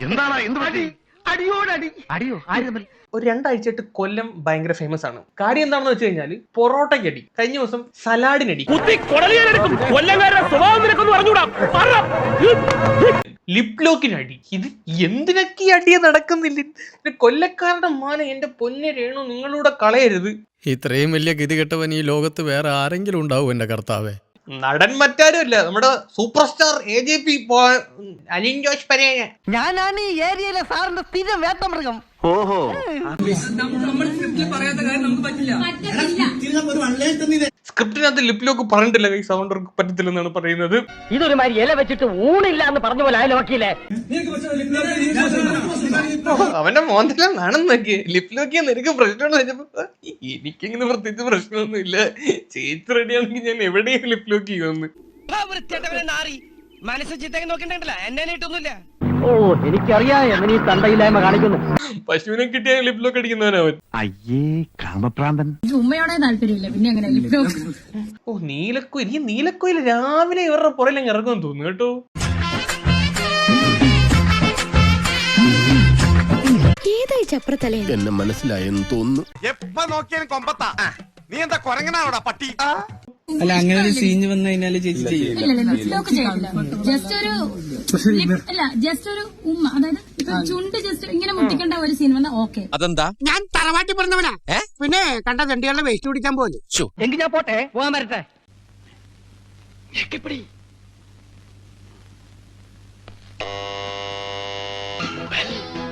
എന്താണ് എന്ത് പറ്റി? അടിയോടടി. അടിയോ? ആര് തമ്മിൽ? ഒരു രണ്ടാഴ്ചയായിട്ട് കൊല്ലം ഭയങ്കര ഫേമസ് ആണ്. കാര്യം എന്താണെന്ന് വെച്ച് കഴിഞ്ഞാൽ പൊറോട്ടയ്ക്ക് അടി. കഴിഞ്ഞ ദിവസം സലാഡിനടി ലിപ് ലോക്കിനടി ഇത് എന്തിനൊക്കെ ഈ അടിയെ നടക്കുന്നില്ല? കൊല്ലക്കാരുടെ മാന എന്റെ പൊന്നെ രേണു നിങ്ങളൂടെ കളയരുത്. ഇത്രയും വലിയ ഗതികെട്ടവൻ ഈ ലോകത്ത് വേറെ ആരെങ്കിലും ഉണ്ടാവും എന്റെ കർത്താവേ. നടൻ മറ്റാരും അല്ല നമ്മുടെ super star A J P Alin Jose Perera. ഞാനാണ് ഈ ഏരിയയിലെ സാറിന്റെ സ്ഥിരം വേട്ടമൃഗം. ഓഹോ. സ്ക്രിപ്റ്റിനകത്ത് ലിപ് ലോക്ക് പറഞ്ഞിട്ടില്ല കൈ സൗണ്ട് പറ്റത്തില്ലെന്നാണ് പറയുന്നത്. ഇതൊരു മാതിരി ഇല വെച്ചിട്ട് ഊണില്ല എന്ന് പറഞ്ഞ പോലെ ആയാലും വക്കീലേ. അവന്റെ മോന്തെല്ലാം നാണം നോക്കി ലിപ് ലോക്കിയാ നിനക്ക് പ്രശ്നമാണ് വെച്ചപ്പോ എനിക്കിങ്ങനെ പ്രത്യേകിച്ച് പ്രശ്നമൊന്നും ഇല്ല. ചേച്ചി റെഡിയാണെങ്കിൽ ഞാൻ എവിടെയും ലിപ് ലോക്ക് ചെയ്യുമെന്ന് മനസ്സ് ചിത്തേക്ക് നോക്കണ്ടല്ല എന്നെ ഇട്ടൊന്നുമില്ല. ഓ എനിക്കറിയാം എങ്ങനെ ഈ തണ്ടയില്ലായ്മ കാണിക്കുന്നു. പശുവിനെ കിട്ടിയ ലിപ് ലോക്ക് അടിക്കുന്നവനവൻ അയ്യേ കാമപ്രാന്തൻ. ഉമ്മയോടെ താല്പര്യമില്ല. പിന്നെ അങ്ങനെ ലിപ് ലോക്ക് ഓ നീലക്കോയിൽ ഈ നീലക്കോയിൽ രാവിലെ ഇവരുടെ പുറയിലും ഇറങ്ങുമെന്ന് തോന്നുന്നു കേട്ടോ. ഏതായി എന്നെ മനസ്സിലായെന്ന് തോന്നുന്നു. എപ്പ നോക്കിയാലും കൊമ്പത്താ. നീ എന്താ കൊരങ്ങനാണോടാ പട്ടി? അല്ല അങ്ങനെ ഒരു സീൻ വന്നു കഴിഞ്ഞാൽ ചേച്ചി ചെയ്യും. ലിപ് ലോക്ക് ചെയ്യില്ല ജസ്റ്റ് ഒരു അല്ല ജസ്റ്റ് ഒരു ഉമ്മ അതായത് ഇപ്പൊ ചുണ്ട് ജസ്റ്റ് ഇങ്ങനെ മുട്ടിക്കേണ്ട ഒരു സീൻ വന്നാൽ ഓക്കെ. അതെന്താ? ഞാൻ തറവാട്ടി പറഞ്ഞവനാ പിന്നെ കണ്ട തെണ്ടികളുടെ വേസ്റ്റ് പിടിക്കാൻ പോലും എങ്കിൽ ഞാൻ പോട്ടെ? പോകാൻ വരട്ടെ. Well.